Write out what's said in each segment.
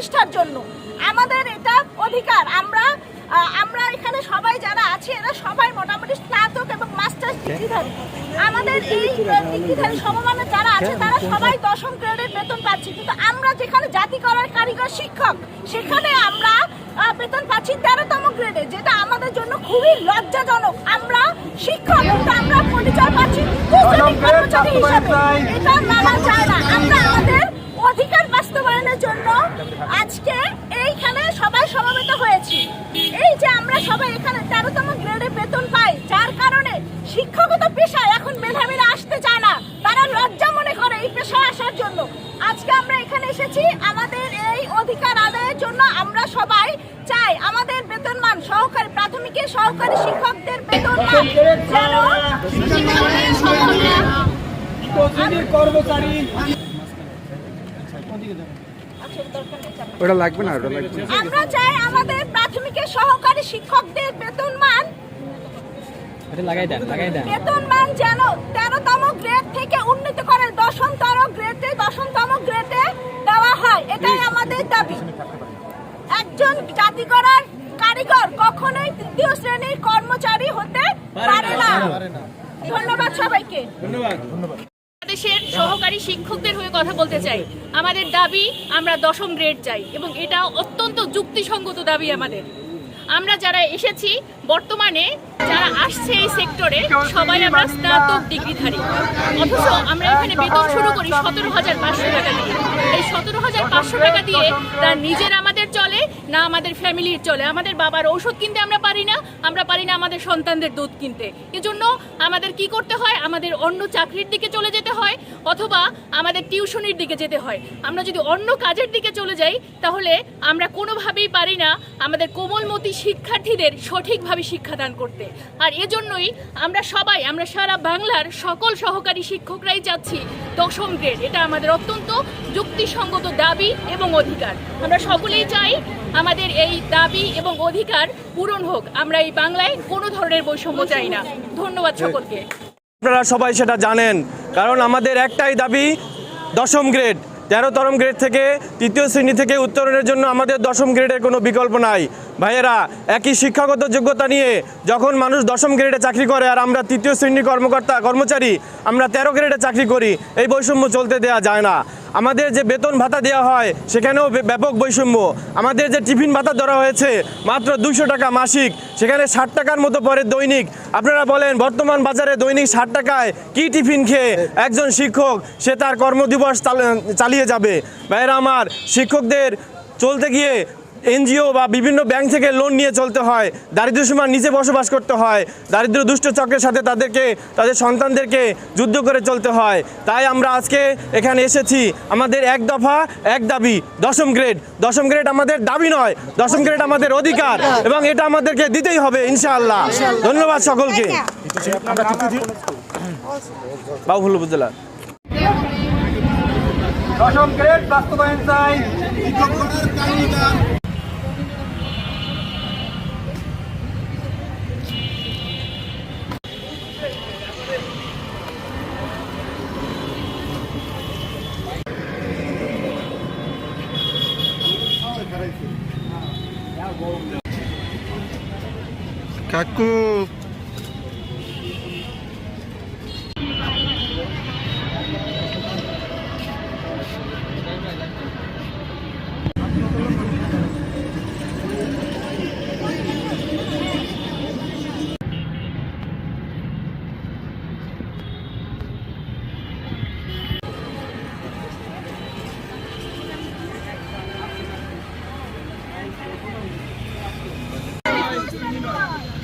প্রতিষ্ঠার জন্য। আমাদের এটা অধিকার। আমরা আমরা এখানে সবাই যারা আছে এরা সবাই মোটামুটি স্নাতক এবং মাস্টার্স ডিগ্রিধারী। আমাদের এই ডিগ্রিধারী সমমানের যারা আছে তারা সবাই দশম গ্রেডের বেতন পাচ্ছে। কিন্তু আমরা যেখানে জাতি করার কারিগর শিক্ষক সেখানে আমরা বেতন পাচ্ছি তেরোতম গ্রেডে যেটা আমাদের জন্য খুবই লজ্জাজনক। আমরা শিক্ষক আমরা পরিচয় পাচ্ছি এটা মানা যায় না। আমরা আমাদের অধিকার বাস্তবায়নের জন্য আজকে এইখানে সবাই সমবেত হয়েছি এই যে আমরা সবাই এখানে তেরোতম গ্রেডে বেতন পাই যার কারণে শিক্ষকতা পেশায় এখন মেধাবীরা আসতে চায় না তারা লজ্জা মনে করে এই পেশায় আসার জন্য। আজকে আমরা এখানে এসেছি আমাদের এই অধিকার আদায়ের জন্য। আমরা সবাই চাই আমাদের বেতনমান সহকারী প্রাথমিকের সহকারী শিক্ষকদের বেতনমান যেন কর্মচারী। ওটা লাগবে না ওটা লাগবে আমরা চাই আমাদের প্রাথমিকের সহকারী শিক্ষকদের বেতনমান এটা লাগাই দেন লাগাই দেন। বেতনমান যেন তেরোতম গ্রেড থেকে উন্নীত করে দশমতর গ্রেডে দশমতম গ্রেডে দেওয়া হয় এটাই আমাদের দাবি। একজন জাতি করার কারিগর কখনোই তৃতীয় শ্রেণির কর্মচারী হতে পারে না ধন্যবাদ সবাইকে। বাংলাদেশের সহকারী শিক্ষকদের হয়ে কথা বলতে চাই। আমাদের দাবি আমরা দশম গ্রেড চাই এবং এটা অত্যন্ত যুক্তিসঙ্গত দাবি আমাদের। আমরা যারা এসেছি, বর্তমানে যারা আসছে এই সেক্টরে সবাই আমরা স্নাতক ডিগ্রিধারী। অথচ আমরা এখানে বেতন শুরু করি সতেরো হাজার পাঁচশো টাকা দিয়ে। এই সতেরো হাজার পাঁচশো টাকা দিয়ে তারা নিজের আমাদের চলে, না আমাদের ফ্যামিলির চলে। আমাদের বাবার ঔষধ কিনতে আমরা পারি না, আমরা পারি না আমাদের সন্তানদের দুধ কিনতে। এজন্য আমাদের কি করতে হয়? আমাদের অন্য চাকরির দিকে চলে যেতে হয়, অথবা আমাদের টিউশনির দিকে যেতে হয়। আমরা যদি অন্য কাজের দিকে চলে যাই, তাহলে আমরা কোনোভাবেই পারি না আমাদের কোমলমতি শিক্ষার্থীদের সঠিকভাবে শিক্ষাদান করতে। আর এজন্যই আমরা সবাই, আমরা সারা বাংলার সকল সহকারী শিক্ষকরাই চাচ্ছি দশম গ্রেড এটা আমাদের অত্যন্ত যুক্তিসঙ্গত দাবি এবং অধিকার। আমরা সকলেই চাই আমাদের এই দাবি এবং অধিকার পূরণ হোক। আমরা এই বাংলায় কোনো ধরনের বৈষম্য চাই না। ধন্যবাদ সকলকে। আপনারা সবাই সেটা জানেন কারণ আমাদের একটাই দাবি দশম গ্রেড। তেরোতরম গ্রেড থেকে তৃতীয় শ্রেণি থেকে উত্তরণের জন্য আমাদের দশম গ্রেডের কোনো বিকল্প নাই। ভাইয়েরা একই শিক্ষাগত যোগ্যতা নিয়ে যখন মানুষ দশম গ্রেডে চাকরি করে আর আমরা তৃতীয় শ্রেণির কর্মকর্তা কর্মচারী আমরা তেরো গ্রেডে চাকরি করি এই বৈষম্য চলতে দেওয়া যায় না। আমাদের যে বেতন ভাতা দেওয়া হয়, সেখানেও ব্যাপক বৈষম্য। আমাদের যে টিফিন ভাতা ধরা হয়েছে, মাত্র দুশো টাকা মাসিক, সেখানে ষাট টাকার মতো পরে দৈনিক। আপনারা বলেন, বর্তমান বাজারে দৈনিক ষাট টাকায় কি টিফিন খেয়ে একজন শিক্ষক, সে তার কর্মদিবস চালিয়ে যাবে। ভাইয়েরা আমার, শিক্ষকদের চলতে গিয়ে এনজিও বা বিভিন্ন ব্যাংক থেকে লোন নিয়ে চলতে হয়। দারিদ্র সীমার নিচে বসবাস করতে হয়। দারিদ্র দুষ্ট চক্রের সাথে তাদেরকে তাদের সন্তানদেরকে যুদ্ধ করে চলতে হয়। তাই আমরা আজকে এখানে এসেছি। আমাদের এক দফা এক দাবি দশম গ্রেড দশম গ্রেড আমাদের দাবি নয় দশম গ্রেড আমাদের অধিকার। এবং এটা আমাদেরকে দিতেই হবে ইনশাআল্লাহ। ধন্যবাদ সকলকে। বাবুল উপজেলা। দশম গ্রেড বাস্তবায়ন চাই। Kaku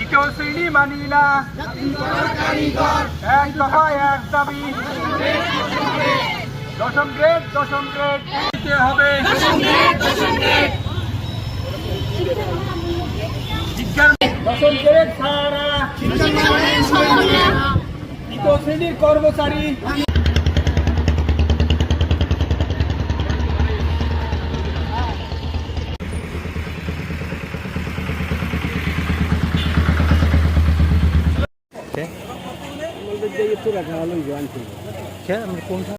দ্বিতীয় শ্রেণি মানি না এক দফা এক দাবি দশম গ্রেড দশম গ্রেড দিতে হবে বিজ্ঞান দশম গ্রেড ছাড়া দ্বিতীয় শ্রেণির কর্মচারী কোনটা?